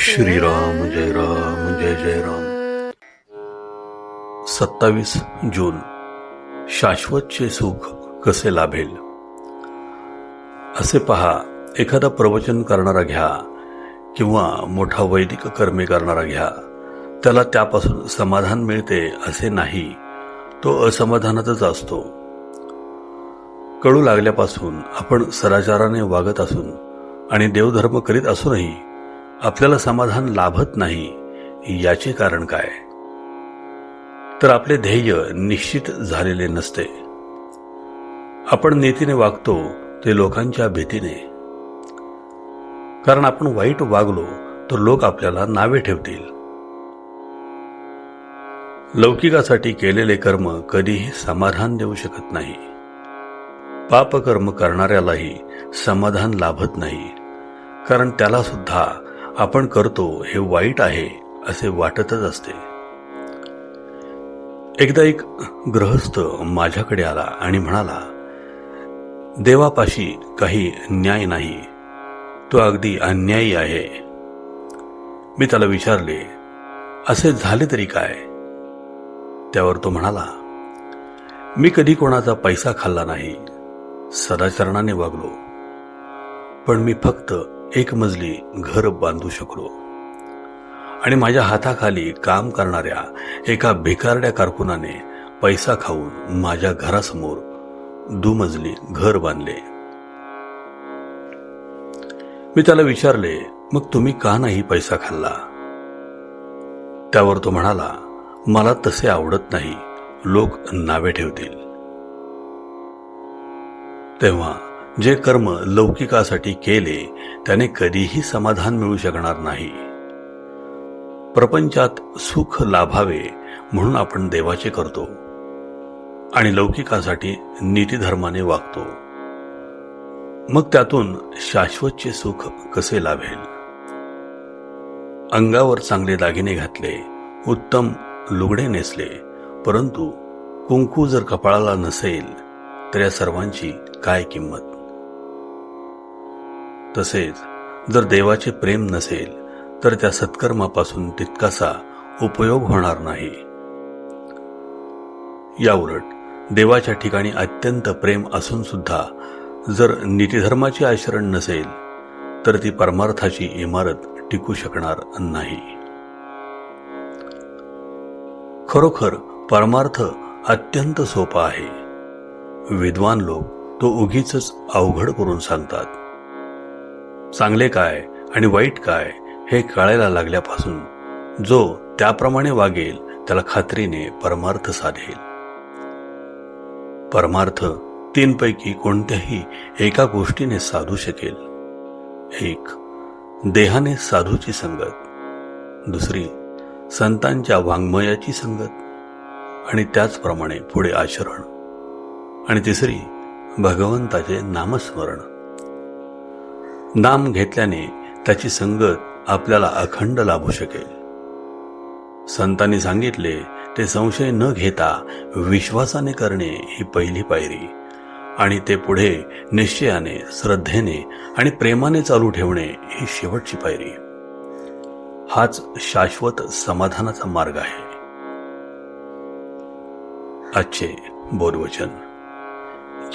श्रीराम जय राम जय जय राम। सत्तावीस जून शाश्वतचे सुख कसे लाभेल? असे पहा एखादा प्रवचन करणारा घ्या किंवा मोठा वैदिक कर्मे करणारा घ्या. त्याला त्यापासून समाधान मिळते असे नाही तो असमाधानातच असतो. कळू लागल्यापासून आपण सदाचाराने वागत असून आणि देवधर्म करीत असूनही आपल्याला समाधान लाभत नाही याचे कारण काय? तर आपले ध्येय निश्चित झालेले नसते. आपण नीतीने वागतो ते लोकांच्या भीतीने. कारण आपण वाईट वागलो तर लोक आपल्याला नावे ठेवतील. लौकिकासाठी केलेले कर्म कधीही समाधान देऊ शकत नाही. पापकर्म करणाऱ्यालाही समाधान लाभत नाही. कारण त्याला सुद्धा आपण करतो हे वाईट आहे असे वाटतच असते. एकदा एक गृहस्थ माझ्याकडे आला आणि म्हणाला देवापाशी काही न्याय नाही. तो अगदी अन्यायी आहे. मी त्याला विचारले असे झाले तरी काय? त्यावर तो म्हणाला मी कधी कोणाचा पैसा खाल्ला नाही. सदाचरणाने वागलो. पण मी फक्त एक मजली घर बांधू शकलो. आणि माझ्या हाताखाली काम करणाऱ्या एका भिकारड्या कारकुनाने पैसा खाऊन माझ्या घरासमोर दुमजली घर बांधले. मी त्याला विचारले मग तुम्ही का नाही पैसा खाल्ला? त्यावर तो म्हणाला मला तसे आवडत नाही. लोक नावे ठेवतील. तेव्हा जे कर्म लौकिकासाठी केले त्याने कधीही समाधान मिळू शकणार नाही. प्रपंचात सुख लाभावे म्हणून आपण देवाचे करतो आणि लौकिकासाठी नीतीधर्माने वागतो. मग त्यातून शाश्वतचे सुख कसे लाभेल? अंगावर चांगले दागिने घातले उत्तम लुगडे नेसले परंतु कुंकू जर कपाळाला नसेल तर या सर्वांची काय किंमत? तसेच जर देवाचे प्रेम नसेल तर त्या सत्कर्मापासून तितकासा उपयोग होणार नाही. याउलट देवाच्या ठिकाणी अत्यंत प्रेम असून सुद्धा जर नीतिधर्माचे आचरण नसेल तर ती परमार्थाची इमारत टिकू शकणार नाही. खरोखर परमार्थ अत्यंत सोपा आहे. विद्वान लोक तो उगीच अवघड करून सांगतात. चांगले काय आणि वाईट काय हे कळायला लागल्यापासून जो त्याप्रमाणे वागेल त्याला खात्रीने परमार्थ साधेल. परमार्थ तीनपैकी कोणत्याही एका गोष्टीने साधू शकेल. एक देहाने साधूची संगत. दुसरी संतांच्या वाङ्मयाची संगत. आणि त्याचप्रमाणे पुढे आचरण. आणि तिसरी भगवंताचे नामस्मरण. नाम घेतल्याने त्याची संगत आपल्याला अखंड लाभू शकेल. संतांनी सांगितले ते संशय न घेता विश्वासाने करणे ही पहिली पायरी आणि ते पुढे निश्चयाने श्रद्धेने आणि प्रेमाने चालू ठेवणे ही शेवटची पायरी. हाच शाश्वत समाधानाचा मार्ग आहे. आजचे बोधवचन.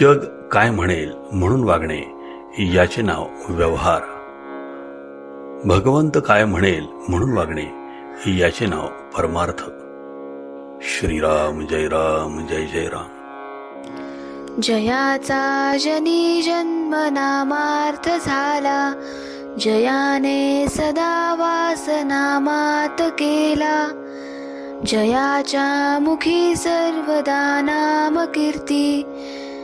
जग काय म्हणेल म्हणून वागणे याचे नाव व्यवहार. भगवंत काय म्हणेल म्हणून वागणे याचे नाव परमार्थ श्रीराम जय राम जय जय राम. जयाचा जनी जन्म नामार्थ झाला जयाने सदा वास नामात केला. जयाच्या मुखी सर्वदा नाम कीर्ती